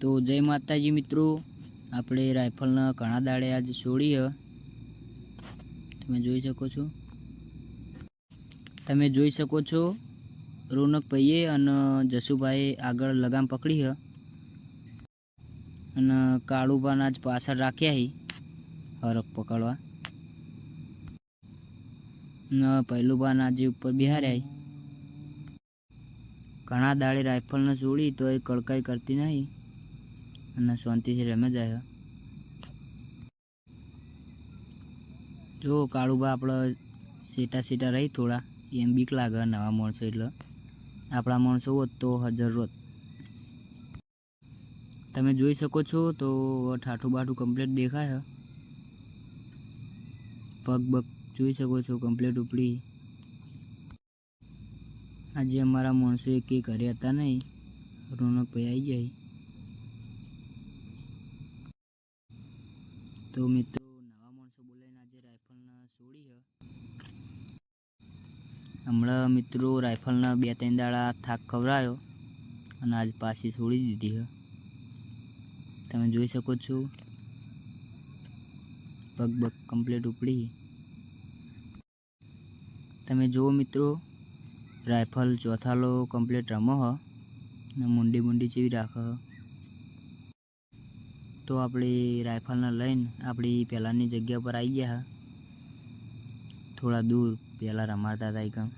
તો જય માતાજી મિત્રો. આપણે રાઇફલના ઘણા દાડે આજે છોડીએ તમે જોઈ શકો છો. તમે જોઈ શકો છો રોનકભાઈએ અને જસુભાઈએ આગળ લગામ પકડી હ. અને કાળુબાના જ પાછળ રાખ્યા હી હરખ પકડવા. ને પહેલુબાના જે ઉપર બિહાર્યા ઘણા દાડે રાઇફલને છોડી તો એ કડકાઈ કરતી નહીં. અને શાંતિથી રમે જાય. જો કાળુબા આપણે સીટા સેટા રહી થોડા, એમ બીક લાગે નવા માણસો એટલે. આપણા માણસો હોત તો હજાર રોત તમે જોઈ શકો છો તો ઠાઠું બાઠું કમ્પ્લીટ દેખાય. પગ બગ જોઈ શકો છો કમ્પ્લીટ ઉપડી. આજે અમારા માણસો એક ઘરે હતા નહીં. રોનકભાઈ આવી જાય. તો મિત્રો, નવા માણસો બોલાવીને આજે રાઇફલના છોડી છે હમણાં મિત્રો રાઇફલના બે ત્રણ દાડા થાક ખવડાયો અને આજ પાછી છોડી દીધી છે તમે જોઈ શકો છો, પગ બગ કમ્પ્લીટ ઉપડી તમે જુઓ મિત્રો રાઇફલ ચોથાલો કમ્પ્લીટ રમો હ ને મુંડી મુંડી જેવી રાખે તો આપણી રાઇફલને લઈને આપણી પહેલાંની જગ્યા પર આવી ગયા થોડા દૂર, પહેલાં રમાડતા હતા એકમ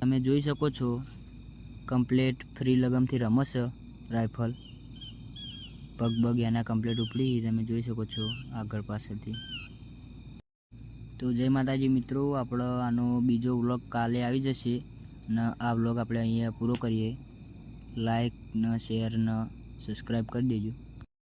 તમે જોઈ શકો છો કમ્પ્લેટ ફ્રી લગમથી રમશે રાઇફલ પગ બગ એના કમ્પ્લેટ ઉપડી તમે જોઈ શકો છો આગળ પાછળથી. તો જય માતાજી મિત્રો, આપણો આનો બીજો વ્લોગ કાલે આવી જશે. ને આ વ્લોગ આપણે અહીંયા પૂરો કરીએ. લાઈક ને શેર ને સબસ્ક્રાઈબ કરી દેજો.